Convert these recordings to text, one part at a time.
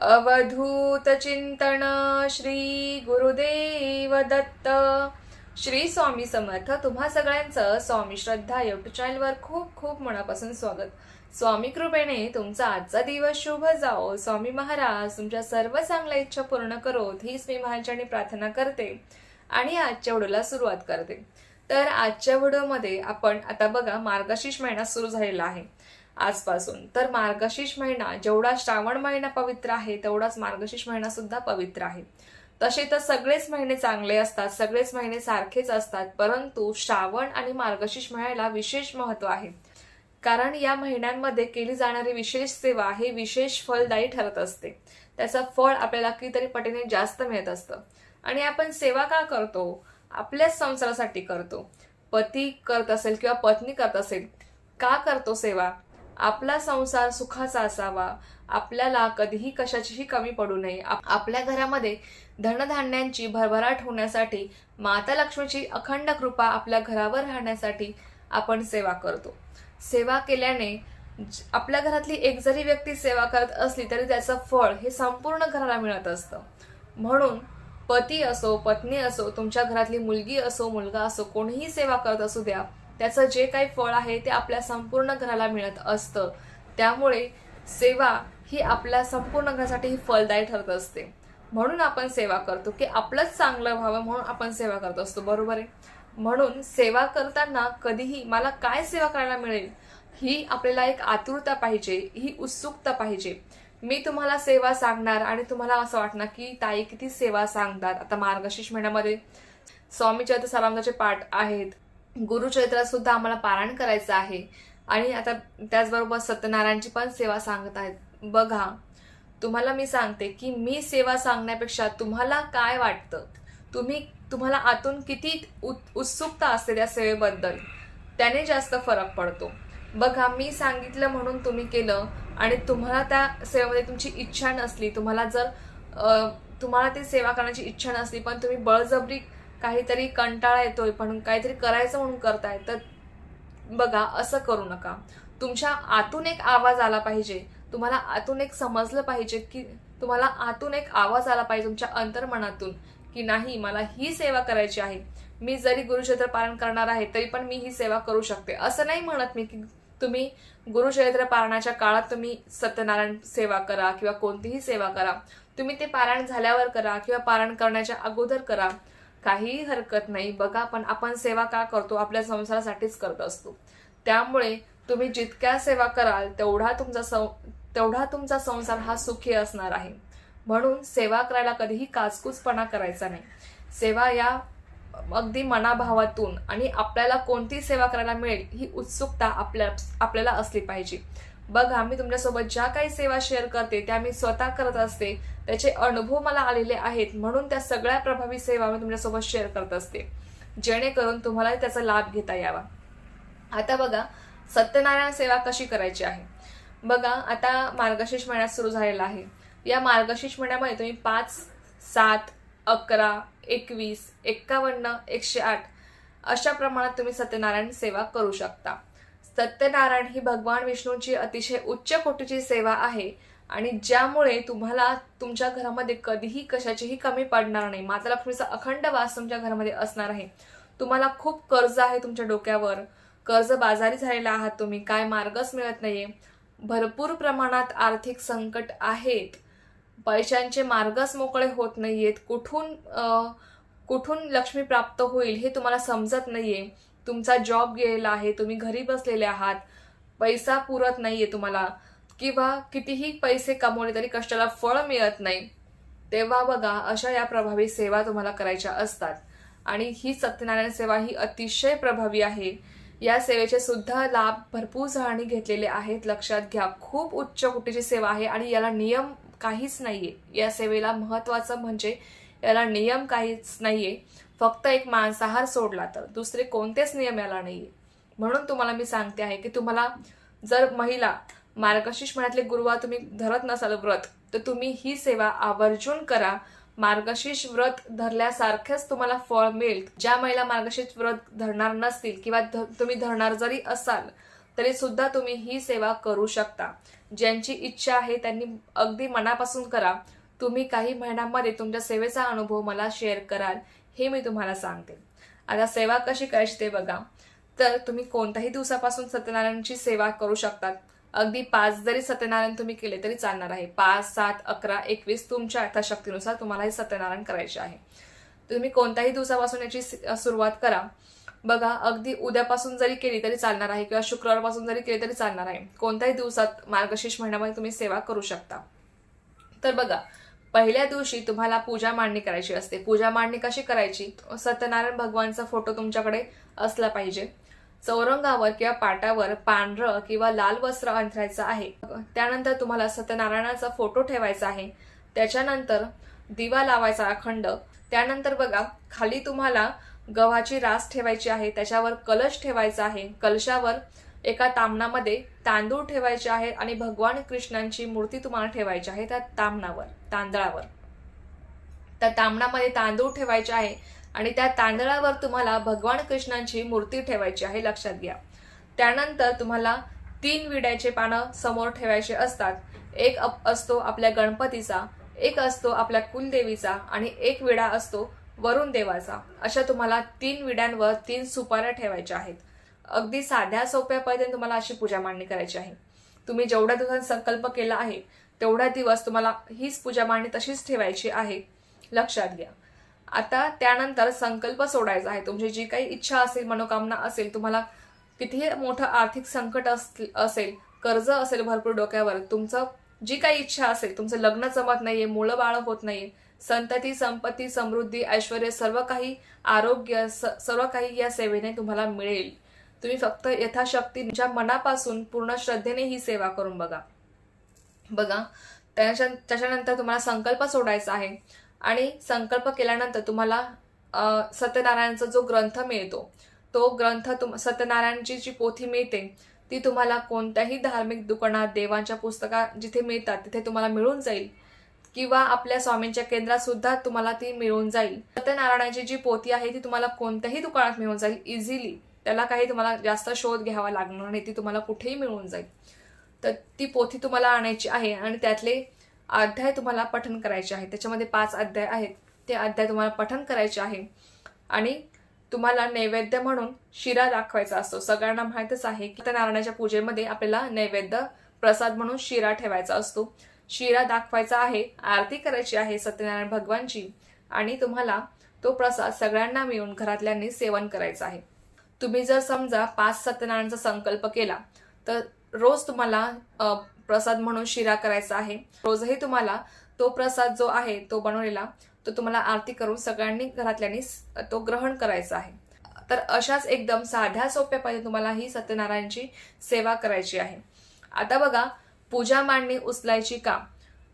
अवधूत चिंतन श्री गुरुदेव दत्त. श्री स्वामी समर्थ तुम्हा सगळ्यांचं स्वामी श्रद्धा युट्यूब चॅनलवर खूप खूप मनापासून स्वागत. स्वामी कृपेने तुमचा आजचा दिवस शुभ जाओ स्वामी महाराज तुमच्या सर्व चांगल्या इच्छा पूर्ण करोत हीच मी महाराजांनी प्रार्थना करते आणि आजच्या व्हिडिओला सुरुवात करते. तर आजच्या व्हिडिओमध्ये आपण आता बघा मार्गशीर्ष महिना सुरू झालेला आहे. आजपासून. तर मार्गशीर्ष महिना जेवढा श्रावण महिना पवित्र आहे तेवढाच मार्गशीर्ष महिना सुद्धा पवित्र आहे. तसे तर सगळेच महिने चांगले असतात सगळेच महिने सारखेच असतात परंतु श्रावण आणि मार्गशीर्ष महिन्याला विशेष महत्त्व आहे. कारण या महिन्यांमध्ये केली जाणारी विशेष सेवा हे विशेष फलदायी ठरत असते. त्याचं फळ आपल्याला कितीतरी पटीने जास्त मिळत असतं. आणि आपण सेवा का करतो? आपल्याच संसारासाठी करतो. पती करत असेल किंवा पत्नी करत असेल का करतो सेवा? आपला संसार सुखाचा असावा. आपल्याला कधीही कशाचीही कमी पडू नये. आपल्या घरामध्ये धनधान्यांची भरभराट होण्यासाठी माता लक्ष्मीची अखंड कृपा आपल्या घरावर राहण्यासाठी आपण सेवा करतो. सेवा केल्याने आपल्या घरातली एक जरी व्यक्ती सेवा करत असली तरी त्याचं फळ हे संपूर्ण घराला मिळत असतं. म्हणून पती असो पत्नी असो तुमच्या घरातली मुलगी असो मुलगा असो कोणीही सेवा करत असू द्या त्याचं जे काही फळ आहे ते आपल्या संपूर्ण घराला मिळत असतं. त्यामुळे सेवा ही आपल्या संपूर्ण घरासाठी ही फलदायी ठरत असते. म्हणून आपण सेवा करतो की आपलंच चांगलं व्हावं म्हणून आपण सेवा करत असतो. बरोबर आहे? म्हणून सेवा करताना कधीही मला काय सेवा करायला मिळेल ही आपल्याला एक आतुरता पाहिजे ही उत्सुकता पाहिजे. मी तुम्हाला सेवा सांगणार आणि तुम्हाला असं वाटणार की ताई किती सेवा सांगतात. आता मार्गशीर्ष महिन्यामध्ये स्वामी चरित्र सारामदाचे पाठ आहेत. गुरुचरित्रात सुद्धा आम्हाला पारायण करायचं आहे. आणि आता त्याचबरोबर सत्यनारायणची पण सेवा सांगत आहेत. बघा तुम्हाला मी सांगते की मी सेवा सांगण्यापेक्षा तुम्हाला काय वाटतं? तुम्ही तुम्हाला आतून किती उत- उत्सुकता असते त्या सेवेबद्दल? त्याने जास्त फरक पडतो. बघा मी सांगितलं म्हणून तुम्ही केलं आणि तुम्हाला त्या सेवेमध्ये तुमची इच्छा नसली तुम्हाला जर तुम्हाला ती सेवा करण्याची इच्छा नसली पण तुम्ही बळजबरी काहीतरी कंटाळा येतोय पण काहीतरी करायचं म्हणून करताय तर बघा असं करू नका. तुमच्या आतून एक आवाज आला पाहिजे. तुम्हाला आतून एक समजलं पाहिजे की तुम्हाला आतून एक आवाज आला पाहिजे तुमच्या अंतर्मनातून की नाही मला ही सेवा करायची आहे. मी जरी गुरुक्षेत्र पालन करणार आहे तरी पण मी ही सेवा करू शकते. असं नाही म्हणत मी की तुम्ही गुरुचरित्र पारणाच्या काळात तुम्ही सत्यनारायण सेवा करा किंवा कोणतीही सेवा करा. तुम्ही ते पारायण झाल्यावर करा किंवा पारायण करण्याच्या अगोदर करा. काहीही हरकत नाही. बघा पण आपण सेवा का करतो? आपल्या संसारासाठीच करत असतो. त्यामुळे तुम्ही जितक्या सेवा कराल तेवढा तुमचा सं तेवढा तुमचा संसार हा सुखी असणार आहे. म्हणून सेवा करायला कधीही काचकूचपणा करायचा नाही. सेवा या अगदी मनाभावातून आणि आपल्याला कोणती सेवा करायला मिळेल ही उत्सुकता आपल्या आपल्याला असली पाहिजे. बघा मी तुमच्यासोबत ज्या काही सेवा शेअर करते त्या मी स्वतः करत असते. त्याचे अनुभव मला आलेले आहेत म्हणून त्या सगळ्या प्रभावी सेवा मी तुमच्यासोबत शेअर करत असते. जेणेकरून तुम्हाला त्याचा लाभ घेता यावा. आता बघा सत्यनारायण सेवा कशी करायची आहे? बघा आता मार्गशीर्ष महिन्यात सुरू झालेला आहे. या मार्गशीर्ष महिन्यामध्ये तुम्ही पाच सात अकरा एकवीस एक्कावन्न एकशे आठ अशा प्रमाणात तुम्ही सत्यनारायण सेवा करू शकता. सत्यनारायण ही भगवान विष्णूची अतिशय उच्च कोटीची सेवा आहे. आणि ज्यामुळे तुम्हाला तुमच्या घरामध्ये कधीही कशाचीही कमी पडणार नाही. माता लक्ष्मीचा अखंड वास तुमच्या घरामध्ये असणार आहे. तुम्हाला खूप कर्ज आहे तुमच्या डोक्यावर. कर्ज बाजारी झालेला आहात तुम्ही. काय मार्गच मिळत नाहीये. भरपूर प्रमाणात आर्थिक संकट आहेत. पैशांचे मार्गच मोकळे होत नाहीयेत. कुठून कुठून लक्ष्मी प्राप्त होईल हे तुम्हाला समजत नाहीये. तुमचा जॉब गेलेला आहे तुम्ही घरी बसलेले आहात पैसा पुरत नाहीये तुम्हाला किंवा कितीही पैसे कमवले तरी कष्टाला फळ मिळत नाही तेव्हा बघा अशा या प्रभावी सेवा तुम्हाला करायच्या असतात. आणि ही सत्यनारायण सेवा ही अतिशय प्रभावी आहे. या सेवेचे सुद्धा लाभ भरपूर जणांनी घेतलेले आहेत. लक्षात घ्या खूप उच्च कोटीची सेवा आहे आणि याला नियम काहीच नाहीये. या सेवेला महत्वाचं म्हणजे याला नियम काहीच नाहीये. फक्त एक मांसाहार सोडला तर. दुसरे कोणतेच नियम याला नाहीये. म्हणून तुम्हाला मी सांगते आहे की तुम्हाला जर महिला मार्गशीर्ष महिन्यातले गुरुवार तुम्ही धरत नसाल व्रत तर तुम्ही ही सेवा आवर्जून करा. मार्गशीर्ष व्रत धरल्यासारखेच तुम्हाला फळ मिळेल. ज्या महिला मार्गशीर्ष व्रत धरणार नसतील किंवा तुम्ही धरणार जरी असाल तरी सुद्धा तुम्ही ही सेवा करू शकता. ज्यांची इच्छा आहे त्यांनी अगदी मनापासून करा. तुम्ही काही महिन्यांमध्ये तुमच्या सेवेचा अनुभव मला शेअर कराल. हे मी तुम्हाला सांगते. आता सेवा कशी करायची ते बघा. तर तुम्ही कोणत्याही दिवसापासून सत्यनारायणची सेवा करू शकतात. अगदी पाच जरी सत्यनारायण तुम्ही केले तरी चालणार आहे. पाच सात अकरा एकवीस तुमच्या अर्थशक्तीनुसार तुम्हाला हे सत्यनारायण करायचे आहे. तुम्ही कोणत्याही दिवसापासून याची सुरुवात करा. बघा अगदी उद्यापासून जरी केली तरी चालणार आहे किंवा शुक्रवारपासून जरी केली तरी चालणार आहे. कोणत्याही दिवसात मार्गशीर्ष महिन्यामध्ये तुम्ही सेवा करू शकता. तर बघा पहिल्या दिवशी तुम्हाला पूजा मांडणी करायची असते. पूजा मांडणी कशी करायची? सत्यनारायण भगवानचा फोटो तुमच्याकडे असला पाहिजे. चौरंगावर किंवा पाटावर पांढरं किंवा लाल वस्त्र अंथरायचं आहे. त्यानंतर तुम्हाला सत्यनारायणाचा फोटो ठेवायचा आहे. त्याच्यानंतर दिवा लावायचा अखंड. त्यानंतर बघा खाली तुम्हाला गव्हाची रास ठेवायची आहे. त्याच्यावर कलश ठेवायचा आहे. कलशावर एका तामणामध्ये तांदूळ ठेवायचे आहेत आणि भगवान कृष्णांची मूर्ती तुम्हाला ठेवायची आहे त्या तामणावर तांदळावर. त्या तामणामध्ये तांदूळ ठेवायचे आहे आणि त्या तांदळावर तुम्हाला भगवान कृष्णांची मूर्ती ठेवायची आहे लक्षात घ्या. त्यानंतर तुम्हाला तीन विड्याचे पानं समोर ठेवायचे असतात. एक अप- असतो आपल्या गणपतीचा एक असतो आपल्या कुलदेवीचा आणि एक विडा असतो वरुण देवाचा अशा तुम्हाला तीन विड्यांवर तीन सुपाऱ्या ठेवायच्या आहेत. अगदी साध्या सोप्या पद्धतीने तुम्हाला अशी पूजा मांडणी करायची आहे. तुम्ही जेवढ्या दिवसात संकल्प केला आहे तेवढ्या दिवस तुम्हाला हीच पूजा मांडणी तशीच ठेवायची आहे. लक्षात घ्या. आता त्यानंतर संकल्प सोडायचा आहे. तुमची जी काही इच्छा असेल मनोकामना असेल तुम्हाला कितीही मोठं आर्थिक संकट अस- असेल कर्ज असेल भरपूर डोक्यावर तुमचं जी काही इच्छा असेल तुमचं लग्न जमत नाहीये मुलं बाळ होत नाहीये संतती संपत्ती समृद्धी ऐश्वर सर्व काही आरोग्य स- सर्व काही या सेवेने तुम्हाला मिळेल. तुम्ही फक्त यथाशक्ती तुमच्या मनापासून पूर्ण श्रद्धेने ही सेवा करून बघा. बघा त्याच्या त्याच्यानंतर तुम्हाला संकल्प सोडायचा आहे. आणि संकल्प केल्यानंतर तुम्हाला सत्यनारायणचा जो ग्रंथ मिळतो तो ग्रंथ तुम सत्यनारायणची जी पोथी मिळते ती तुम्हाला कोणत्याही धार्मिक दुकानात देवांच्या पुस्तकात जिथे मिळतात तिथे तुम्हाला मिळून जाईल. किंवा आपल्या स्वामींच्या केंद्रात सुद्धा तुम्हाला ती मिळून जाईल. सत्यनारायणाची जी पोथी आहे ती तुम्हाला कोणत्याही दुकानात मिळून जाईल इझिली त्याला काही तुम्हाला जास्त शोध घ्यावा लागणार नाही ती तुम्हाला कुठेही मिळून जाईल. तर ती पोथी तुम्हाला आणायची आहे आणि त्यातले अध्याय तुम्हाला पठन करायचे आहे त्याच्यामध्ये पाच अध्याय आहेत. ते अध्याय तुम्हाला पठन करायचे आहे. आणि तुम्हाला नैवेद्य म्हणून शिरा दाखवायचा असतो. सगळ्यांना माहीतच आहे की सत्यनारायणाच्या पूजेमध्ये आपल्याला नैवेद्य प्रसाद म्हणून शिरा ठेवायचा असतो. शिरा दाखवायचा आहे आरती करायची आहे सत्यनारायण भगवानची आणि तुम्हाला तो प्रसाद सगळ्यांना मिळून घरातल्यांनी सेवन करायचा आहे. तुम्ही जर समजा पाच सत्यनारायणचा संकल्प केला तर रोज तुम्हाला प्रसाद म्हणून शिरा करायचा आहे. रोजही तुम्हाला तो प्रसाद जो आहे तो बनवलेला तो तुम्हाला आरती करून सगळ्यांनी घरातल्यांनी तो ग्रहण करायचा आहे. तर अशाच एकदम साध्या सोप्या पद्धतीने तुम्हाला ही सत्यनारायणची सेवा करायची आहे. आता बघा पूजा मांडणी उचलायची का?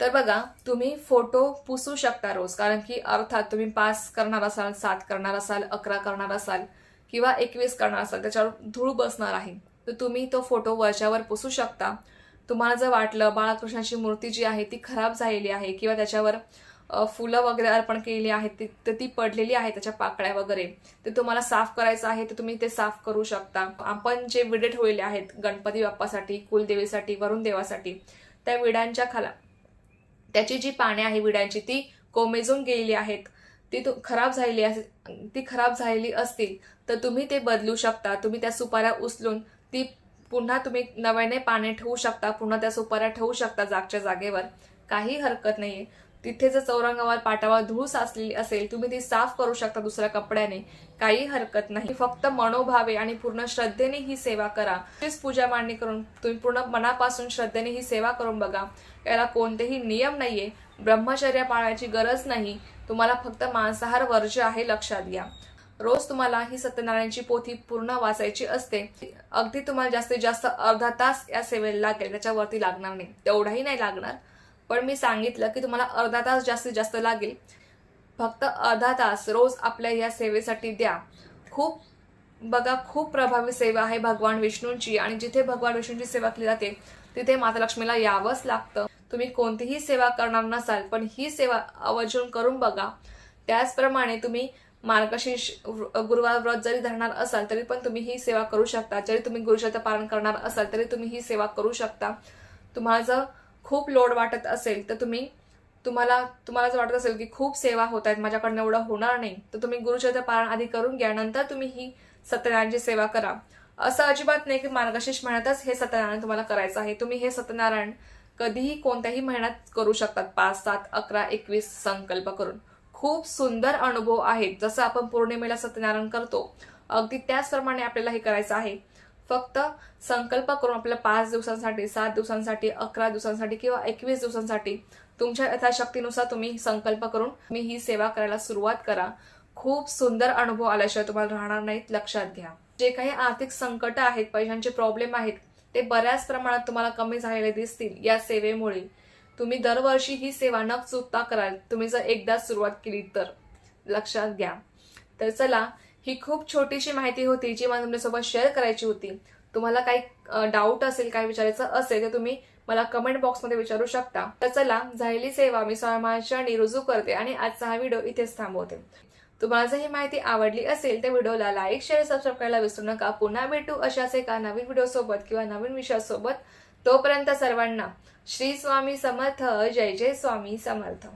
तर बघा तुम्ही फोटो पुसू शकता रोज कारण की अर्थात तुम्ही पाच करणार असाल सात करणार असाल अकरा करणार असाल किंवा एकवीस करणार असाल त्याच्यावर धूळ बसणार आहे तर तुम्ही तो फोटो वरच्यावर पुसू शकता. तुम्हाला जर वाटलं बाळकृष्णाची मूर्ती जी आहे ती खराब झालेली आहे किंवा त्याच्यावर फुलं वगैरे अर्पण केलेली आहेत ती तर ती पडलेली आहे त्याच्या पाकळ्या वगैरे ते तुम्हाला साफ करायचं आहे तर तुम्ही ते साफ करू शकता. आपण जे विडे ठेवलेले आहेत गणपती बाप्पासाठी कुलदेवीसाठी वरुण देवासाठी त्या विड्यांच्या खाला त्याची जी पाने आहे विड्यांची ती कोमेजून गेलेली आहेत. ती तु- खराब झालेली अस ती खराब झालेली असतील तर तुम्ही ते बदलू शकता. तुम्ही त्या सुपाऱ्या उचलून ती पुन्हा तुम्ही नव्याने पाने ठेवू शकता पुन्हा त्या सुपाऱ्या ठेवू शकता जागच्या जागेवर. काही हरकत नाहीये. तिथे जर चौरंगावर पाटावर धूळ साचलेली असेल तुम्ही ती साफ करू शकता दुसऱ्या कपड्याने. काही हरकत नाही. फक्त मनोभावे आणि पूर्ण श्रद्धेने ही सेवा करा. तीच पूजा मांडणी करून तुम्ही पूर्ण मनापासून श्रद्धेने ही सेवा करून बघा. याला कोणतेही नियम नाहीये. ब्रह्मचर्य पाळायची गरज नाही. तुम्हाला फक्त मांसाहार वर्ज्य आहे लक्षात घ्या. रोज तुम्हाला ही सत्यनारायणची पोथी पूर्ण वाचायची असते. अगदी तुम्हाला जास्तीत जास्त अर्धा तास या सेवेला लागेल त्याच्यावरती लागणार नाही. तेवढाही नाही लागणार पण मी सांगितलं की तुम्हाला अर्धा तास जास्तीत जास्त लागेल. फक्त अर्धा तास रोज आपल्या या सेवेसाठी द्या. खूप बघा खूप प्रभावी सेवा आहे भगवान विष्णूंची. आणि जिथे भगवान विष्णूंची सेवा केली जाते तिथे माता लक्ष्मीला यावंच लागतं. तुम्ही कोणतीही सेवा करणार नसाल पण ही सेवा आवर्जून करून बघा. त्याचप्रमाणे तुम्ही मार्गशीर्ष गुरुवार व्रत जरी धरणार असाल तरी पण तुम्ही ही सेवा करू शकता. जरी तुम्ही गुरुचरित्र पालन करणार असाल तरी तुम्ही ही सेवा करू शकता. तुम्हाला जर खूप लोड वाटत असेल तर तुम्ही तुम्हाला तुम्हाला जर वाटत असेल की खूप सेवा होत आहेत माझ्याकडनं एवढं होणार नाही तर तुम्ही गुरुचरित्र पालन आधी करून घ्या. नंतर तुम्ही ही सत्यनारायणची सेवा करा. असं अजिबात नाही की मार्गशीर्ष महिन्यातच हे सत्यनारायण तुम्हाला करायचं आहे. तुम्ही हे सत्यनारायण कधीही कोणत्याही महिन्यात करू शकतात. पाच सात अकरा एकवीस संकल्प करून. खूप सुंदर अनुभव आहेत. जसं आपण पौर्णिमेला सत्यनारायण करतो अगदी त्याचप्रमाणे आपल्याला हे करायचं आहे. फक्त संकल्प करून आपल्याला पाच दिवसांसाठी सात दिवसांसाठी अकरा दिवसांसाठी किंवा एकवीस दिवसांसाठी तुमच्या यथाशक्तीनुसार तुम्ही संकल्प करून मी ही सेवा करायला सुरुवात करा. खूप सुंदर अनुभव आल्याशिवाय तुम्हाला राहणार नाहीत. लक्षात घ्या. जे काही आर्थिक संकट आहेत पैशांचे प्रॉब्लेम आहेत ते बऱ्याच प्रमाणात तुम्हाला कमी झालेले दिसतील या सेवेमुळे. तुम्ही दरवर्षी ही सेवा न चुकता कराल. तुम्ही जर एकदा सुरुवात केली तर. लक्षात घ्या. तर चला ही खूप छोटीशी माहिती होती जी मला तुमच्यासोबत शेअर करायची होती. तुम्हाला काही डाऊट असेल काही विचारायचं असेल तर तुम्ही मला कमेंट बॉक्समध्ये विचारू शकता. तर चला झालेली सेवा मी स्वामीचरणी रुजू करते आणि आजचा हा व्हिडिओ इथेच थांबवते. तुम्हाला जर ही माहिती आवडली असेल तर व्हिडिओला लाईक शेअर सबस्क्राईब करायला विसरू नका. पुन्हा भेटू अशाच एका नवीन व्हिडिओ सोबत किंवा नवीन विषयासोबत तोपर्यंत सर्वांना श्री स्वामी समर्थ जय जय स्वामी समर्थ.